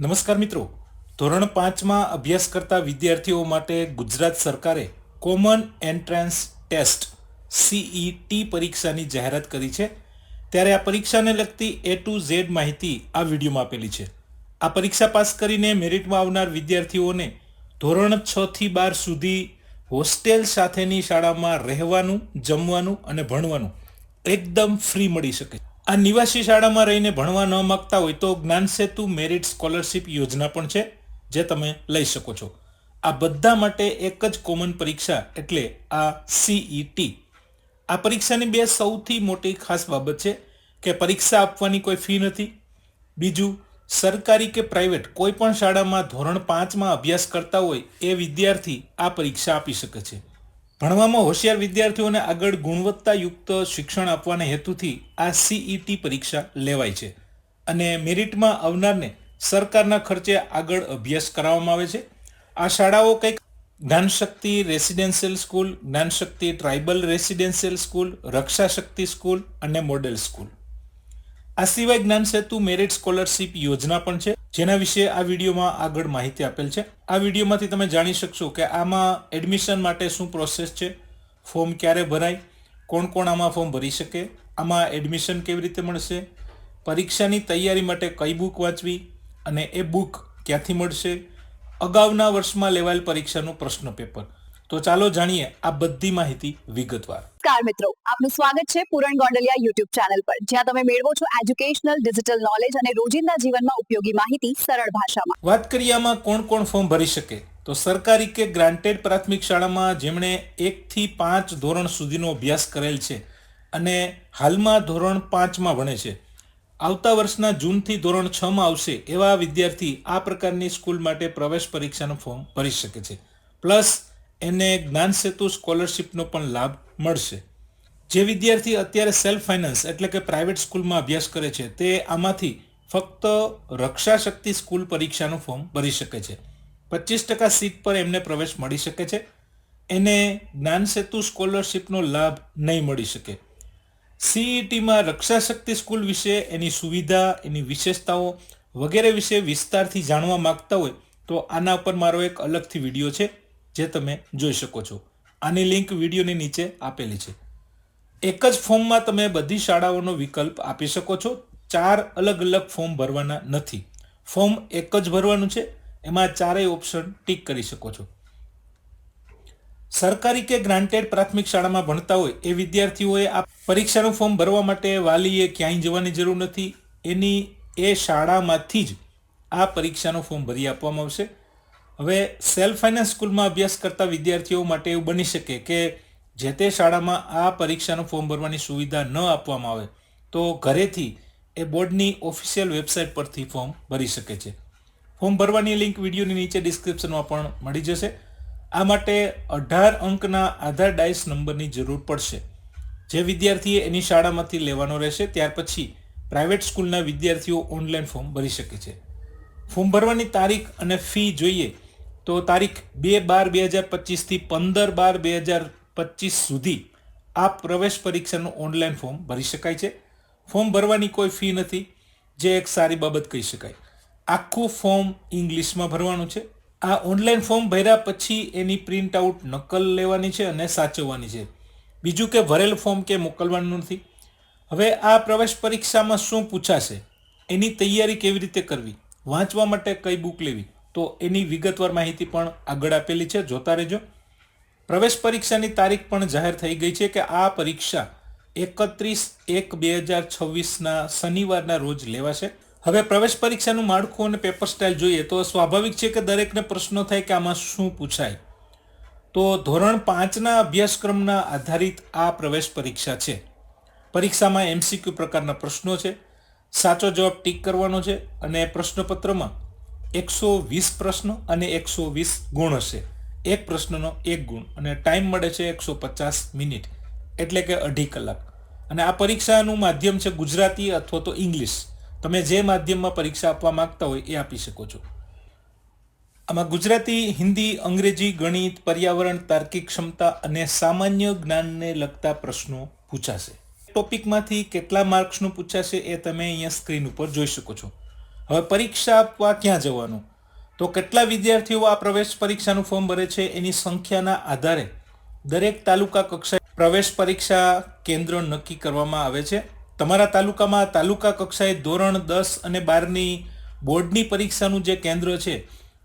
નમસ્કાર મિત્રો. ધોરણ પાંચમાં અભ્યાસ કરતા વિદ્યાર્થીઓ માટે ગુજરાત સરકારે કોમન એન્ટ્રાન્સ ટેસ્ટ સીઈટી પરીક્ષાની જાહેરાત કરી છે. ત્યારે આ પરીક્ષાને લગતી એ ટુ ઝેડ માહિતી આ વિડીયોમાં આપેલી છે. આ પરીક્ષા પાસ કરીને મેરિટમાં આવનાર વિદ્યાર્થીઓને ધોરણ છ થી બાર સુધી હોસ્ટેલ સાથેની શાળામાં રહેવાનું, જમવાનું અને ભણવાનું એકદમ ફ્રી મળી શકે આ નિવાસી શાળામાં રહીને ભણવા ન માગતા હોય તો જ્ઞાન સેતુ મેરિટ સ્કોલરશિપ યોજના પણ છે, જે તમે લઈ શકો છો. આ બધા માટે એક જ કોમન પરીક્ષા, એટલે આ સીઈટી આ પરીક્ષાની બે સૌથી મોટી ખાસ બાબત છે કે પરીક્ષા આપવાની કોઈ ફી નથી. બીજું, સરકારી કે પ્રાઇવેટ કોઈ પણ શાળામાં ધોરણ પાંચમાં અભ્યાસ કરતા હોય એ વિદ્યાર્થી આ પરીક્ષા આપી શકે છે. ભણવામાં હોશિયાર વિદ્યાર્થીઓને આગળ ગુણવત્તાયુક્ત શિક્ષણ આપવાના હેતુથી આ સીઈટી પરીક્ષા લેવાય છે. અને મેરિટમાં આવનારને સરકારના ખર્ચે આગળ અભ્યાસ કરાવવામાં આવે છે. આ શાળાઓ કંઈક Gyanshakti residential school, Gyanshakti tribal residential school, Rakshashakti school અને મોડેલ સ્કૂલ. આ સિવાય જ્ઞાન સેતુ મેરિટ સ્કોલરશીપ યોજના પણ છે, જેના વિશે આ વિડીયોમાં આગળ માહિતી આપેલ છે. આ વિડીયોમાંથી તમે જાણી શકશો કે આમાં એડમિશન માટે શું પ્રોસેસ છે, ફોર્મ ક્યારે ભરાય, કોણ કોણ આમાં ફોર્મ ભરી શકે, આમાં એડમિશન કેવી રીતે મળશે, પરીક્ષાની તૈયારી માટે કઈ બુક વાંચવી અને એ બુક ક્યાંથી મળશે, અગાઉના વર્ષમાં લેવાયેલ પરીક્ષાનું પ્રશ્ન પેપર. તો ચાલો જાણીએ આ બધી માહિતી વિગતવાર. નમસ્કાર મિત્રો આપનું સ્વાગત છે પૂરણ ગોંડલિયા યુટ્યુબ ચેનલ પર જ્યાં તમે મેળવો છો એજ્યુકેશનલ ડિજિટલ નોલેજ અને રોજિંદા જીવનમાં ઉપયોગી માહિતી સરળ ભાષામાં. વાત કરીએ આમાં કોણ કોણ ફોર્મ ભરી શકે? તો સરકારી કે ગ્રાન્ટેડ પ્રાથમિક શાળામાં જેમણે એકથી પાંચ ધોરણ સુધીનો અભ્યાસ કરેલ છે અને હાલમાં ધોરણ પાંચમાં ભણે છે. આવતા વર્ષના જૂનથી ધોરણ છમાં આવશે એવા વિદ્યાર્થી આ પ્રકારની સ્કૂલ માટે પ્રવેશ પરીક્ષાનું ફોર્મ ભરી શકે છે. પ્લસ એને જ્ઞાન સેતુ સ્કોલરશિપનો પણ લાભ મળશે. જે વિદ્યાર્થી અત્યારે સેલ્ફ ફાઇનાન્સ એટલે કે પ્રાઇવેટ સ્કૂલમાં અભ્યાસ કરે છે, તે આમાંથી ફક્ત રક્ષાશક્તિ સ્કૂલ પરીક્ષાનું ફોર્મ ભરી શકે છે. પચીસ ટકા સીટ પર એમને પ્રવેશ મળી શકે છે. એને જ્ઞાન સેતુ સ્કોલરશિપનો લાભ નહીં મળી શકે. સીઈટીમાં રક્ષાશક્તિ સ્કૂલ વિશે એની સુવિધા, એની વિશેષતાઓ વગેરે વિશે વિસ્તારથી જાણવા માંગતા હોય તો આના ઉપર મારો એક અલગથી વીડિયો છે. જે તમે જોઈ શકો છો. આની લિંક વિડીયોની નીચે આપેલી છે. એક જ ફોર્મમાં તમે બધી શાળાઓનો વિકલ્પ આપી શકો છો. ચાર અલગ અલગ ફોર્મ ભરવાના નથી. ફોર્મ એક જ ભરવાનું છે. એમાં ચારેય ઓપ્શન ટીક કરી શકો છો. સરકારી કે ગ્રાન્ટેડ પ્રાથમિક શાળામાં ભણતા હોય એ વિદ્યાર્થીઓએ આ પરીક્ષાનું ફોર્મ ભરવા માટે વાલીએ ક્યાંય જવાની જરૂર નથી. એની એ શાળામાંથી જ આ પરીક્ષાનું ફોર્મ ભરી આપવામાં આવશે. હવે સેલ્ફ ફાઇનાન્સ સ્કૂલમાં અભ્યાસ કરતા વિદ્યાર્થીઓ માટે એવું બની શકે કે જે તે શાળામાં આ પરીક્ષાનું ફોર્મ ભરવાની સુવિધા ન આપવામાં આવે, તો ઘરેથી એ બોર્ડની ઓફિશિયલ વેબસાઇટ પરથી ફોર્મ ભરી શકે છે. ફોર્મ ભરવાની લિંક વિડીયોની નીચે ડિસ્ક્રિપ્શનમાં પણ મળી જશે. આ માટે અઢાર અંકના આધાર ડાયસ નંબરની જરૂર પડશે. જે વિદ્યાર્થીએ એની શાળામાંથી લેવાનો રહેશે, ત્યાર પછી પ્રાઇવેટ સ્કૂલના વિદ્યાર્થીઓ ઓનલાઈન ફોર્મ ભરી શકે છે. ફોર્મ ભરવાની તારીખ અને ફી જોઈએ. તો તારીખ બે બાર બે હજાર પચીસથી પંદર બાર બે હજાર પચીસ સુધી આ પ્રવેશ પરીક્ષાનું ઓનલાઈન ફોર્મ ભરી શકાય છે. ફોર્મ ભરવાની કોઈ ફી નથી, જે એક સારી બાબત કહી શકાય. આખું ફોર્મ ઇંગ્લિશમાં ભરવાનું છે. આ ઓનલાઈન ફોર્મ ભર્યા પછી એની પ્રિન્ટ આઉટ નકલ લેવાની છે અને સાચવવાની છે. બીજું કે ભરેલ ફોર્મ કે મોકલવાનું નથી. હવે આ પ્રવેશ પરીક્ષામાં શું પૂછાશે? એની તૈયારી કેવી રીતે કરવી? વાંચવા માટે કઈ બુક લેવી? તો એની વિગતવાર માહિતી પણ આગળ આપેલી છે. જોતા રહેજો. પ્રવેશ પરીક્ષાની તારીખ પણ જાહેર થઈ ગઈ છે કે આ પરીક્ષા એકત્રીસ એક બે હજાર છવ્વીસના શનિવારના રોજ લેવાશે. હવે પ્રવેશ પરીક્ષાનું માળખું અને પેપર સ્ટાઇલ જોઈએ તો સ્વાભાવિક છે કે દરેકને પ્રશ્નો થાય કે આમાં શું પૂછાય. તો ધોરણ પાંચના અભ્યાસક્રમના આધારિત આ પ્રવેશ પરીક્ષા છે. પરીક્ષામાં એમસીક્યુ પ્રકારના પ્રશ્નો છે. સાચો જવાબ ટીક કરવાનો છે અને પ્રશ્નપત્રમાં એકસો વીસ પ્રશ્નો અને એકસો વીસ ગુણ હશે. એક પ્રશ્નનો એક ગુણ અને ટાઈમ મળે છે એકસો પચાસ મિનિટ, એટલે કે અઢી કલાક. અને આ પરીક્ષાનું માધ્યમ છે ગુજરાતી અથવા તો ઇંગ્લિશ. તમે જે માધ્યમમાં પરીક્ષા આપવા માંગતા હોય એ આપી શકો છો. આમાં ગુજરાતી, હિન્દી, અંગ્રેજી, ગણિત, પર્યાવરણ, તાર્કિક ક્ષમતા અને સામાન્ય જ્ઞાનને લગતા પ્રશ્નો પૂછાશે. ટોપિકમાંથી કેટલા માર્ક્સનું પૂછાશે એ તમે અહીંયા સ્ક્રીન ઉપર જોઈ શકો છો. હવે પરીક્ષા આપવા ક્યાં જવાનું? તો કેટલા વિદ્યાર્થીઓ આ પ્રવેશ પરીક્ષાનું ફોર્મ ભરે છે એની સંખ્યાના આધારે દરેક તાલુકા કક્ષાએ પ્રવેશ પરીક્ષા કેન્દ્ર નક્કી કરવામાં આવે છે. તમારા તાલુકામાં તાલુકા કક્ષાએ ધોરણ દસ અને બારની બોર્ડની પરીક્ષાનું જે કેન્દ્ર છે,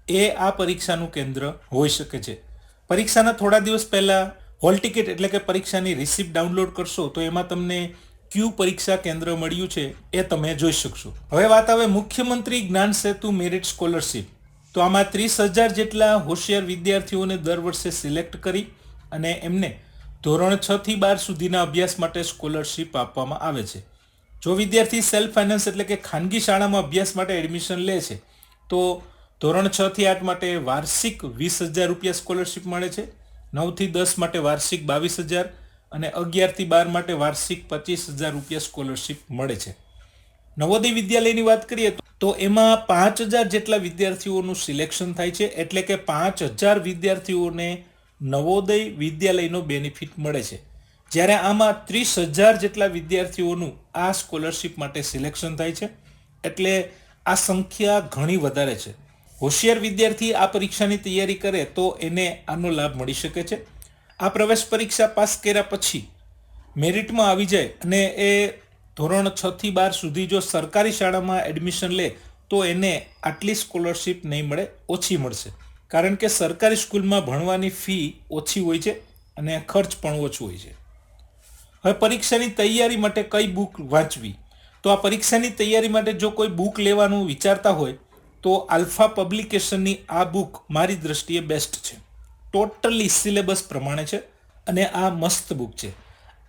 એ આ પરીક્ષાનું કેન્દ્ર હોઈ શકે છે. પરીક્ષાના થોડા દિવસ પહેલાં હોલ ટિકિટ એટલે કે પરીક્ષાની રિસિપ્ટ ડાઉનલોડ કરશો તો એમાં તમને ક્યુ પરીક્ષા કેન્દ્ર મળ્યું છે એ તમે જોઈ શકશો. હવે વાત આવે મુખ્યમંત્રી જ્ઞાન સેતુ મેરિટ સ્કોલરશિપ. તો આમાં ત્રીસ હજાર જેટલા હોશિયાર વિદ્યાર્થીઓને દર વર્ષે સિલેક્ટ કરી અને એમને ધોરણ છ થી બાર સુધીના અભ્યાસ માટે સ્કોલરશિપ આપવામાં આવે છે. જો વિદ્યાર્થી સેલ્ફ ફાઇનાન્સ એટલે કે ખાનગી શાળામાં અભ્યાસ માટે એડમિશન લે છે, તો ધોરણ છ થી આઠ માટે વાર્ષિક વીસ હજાર રૂપિયા સ્કોલરશિપ મળે છે. નવથી દસ માટે વાર્ષિક બાવીસ હજાર અને અગિયારથી બાર માટે વાર્ષિક પચીસ હજાર રૂપિયા સ્કોલરશીપ મળે છે. નવોદય વિદ્યાલયની વાત કરીએ તો- એમાં પાંચ હજાર જેટલા વિદ્યાર્થીઓનું સિલેક્શન થાય છે, એટલે કે પાંચ હજાર વિદ્યાર્થીઓને નવોદય વિદ્યાલયનો બેનિફિટ મળે છે. જ્યારે આમાં ત્રીસ હજાર જેટલા વિદ્યાર્થીઓનું આ સ્કોલરશિપ માટે સિલેક્શન થાય છે, એટલે આ સંખ્યા ઘણી વધારે છે. હોશિયાર વિદ્યાર્થી આ પરીક્ષાની તૈયારી કરે તો એને આનો લાભ મળી શકે છે. આ પ્રવેશ પરીક્ષા પાસ કર્યા પછી મેરિટમાં આવી જાય અને એ ધોરણ છ થી બાર સુધી જો સરકારી શાળામાં એડમિશન લે, તો એને આટલી સ્કોલરશિપ નહીં મળે, ઓછી મળશે. કારણ કે સરકારી સ્કૂલમાં ભણવાની ફી ઓછી હોય છે અને ખર્ચ પણ ઓછો હોય છે. હવે પરીક્ષાની તૈયારી માટે કઈ બુક વાંચવી? તો આ પરીક્ષાની તૈયારી માટે જો કોઈ બુક લેવાનું વિચારતા હોય, તો આલ્ફા પબ્લિકેશનની આ બુક મારી દ્રષ્ટિએ બેસ્ટ છે. ટોટલી સિલેબસ પ્રમાણે છે અને આ મસ્ત બુક છે.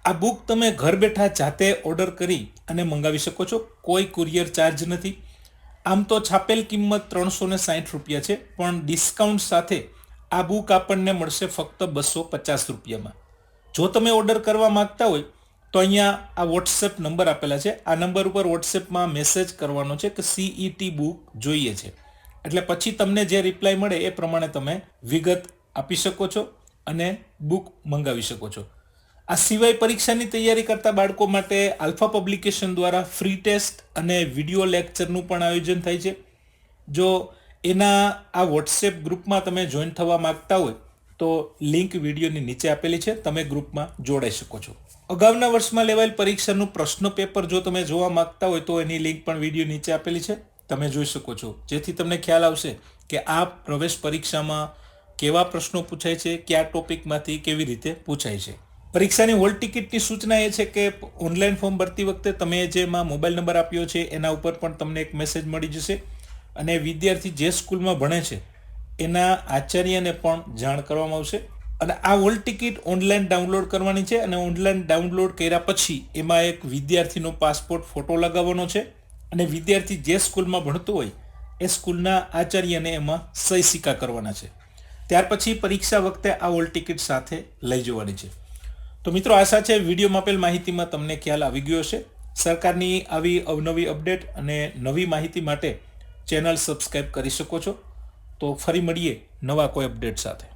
આ બુક તમે ઘર બેઠા જાતે ઓર્ડર કરી અને મંગાવી શકો છો. કોઈ કુરિયર ચાર્જ નથી. આમ તો છાપેલ કિંમત ત્રણસો ને સાઠ રૂપિયા છે, પણ ડિસ્કાઉન્ટ સાથે આ બુક આપણને મળશે ફક્ત બસો પચાસ રૂપિયામાં. જો તમે ઓર્ડર કરવા માંગતા હોય, તો અહીંયા આ વોટ્સએપ નંબર આપેલા છે. આ નંબર ઉપર વોટ્સએપમાં મેસેજ કરવાનો છે કે સીઈટી બુક જોઈએ છે. એટલે પછી તમને જે રિપ્લાય મળે એ પ્રમાણે તમે વિગત આપી શકો છો અને બુક મંગાવી શકો છો. આ સિવાય પરીક્ષાની તૈયારી કરતા બાળકો માટે આલ્ફા પબ્લિકેશન દ્વારા ફ્રી ટેસ્ટ અને વિડિયો લેક્ચરનું પણ આયોજન થાય છે. જો એના આ વોટ્સએપ ગ્રુપમાં તમે જોઈન થવા માંગતા હોય તો લિંક વિડીયોની નીચે આપેલી છે. તમે ગ્રુપમાં જોડાઈ શકો છો. અગાઉના વર્ષમાં લેવાયેલ પરીક્ષાનું પ્રશ્ન પેપર જો તમે જોવા માંગતા હોય તો એની લિંક પણ વીડિયો નીચે આપેલી છે. તમે જોઈ શકો છો. જેથી તમને ખ્યાલ આવશે કે આ પ્રવેશ પરીક્ષામાં કેવા પ્રશ્નો પૂછાય છે, કયા ટોપિકમાંથી કેવી રીતે પૂછાય છે? પરીક્ષાની હોલ ટિકિટની સૂચના એ છે કે ઓનલાઈન ફોર્મ ભરતી વખતે તમે જેમાં મોબાઈલ નંબર આપ્યો છે, એના ઉપર પણ તમને એક મેસેજ મળી જશે. અને વિદ્યાર્થી જે સ્કૂલમાં ભણે છે, એના આચાર્યને પણ જાણ કરવામાં આવશે. અને આ હોલ ટિકિટ ઓનલાઈન ડાઉનલોડ કરવાની છે અને ઓનલાઈન ડાઉનલોડ કર્યા પછી એમાં એક વિદ્યાર્થીનો પાસપોર્ટ ફોટો લગાવવાનો છે. અને વિદ્યાર્થી જે સ્કૂલમાં ભણતો હોય, એ સ્કૂલના આચાર્યને એમાં સહી સિક્કા કરવાના છે. ત્યાર પછી પરીક્ષા વખતે આ ઓલ ટિકિટ સાથે લઈ જવાની છે. તો મિત્રો, આશા છે વિડીયોમાં આપેલ માહિતીમાં તમને ખ્યાલ આવી ગયો હશે. સરકારની આવી અવનવી અપડેટ અને નવી માહિતી માટે ચેનલ સબસ્ક્રાઈબ કરી શકો છો. તો ફરી મળીએ નવા કોઈ અપડેટ સાથે.